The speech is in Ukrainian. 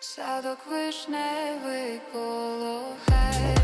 Садок вишневий коло хай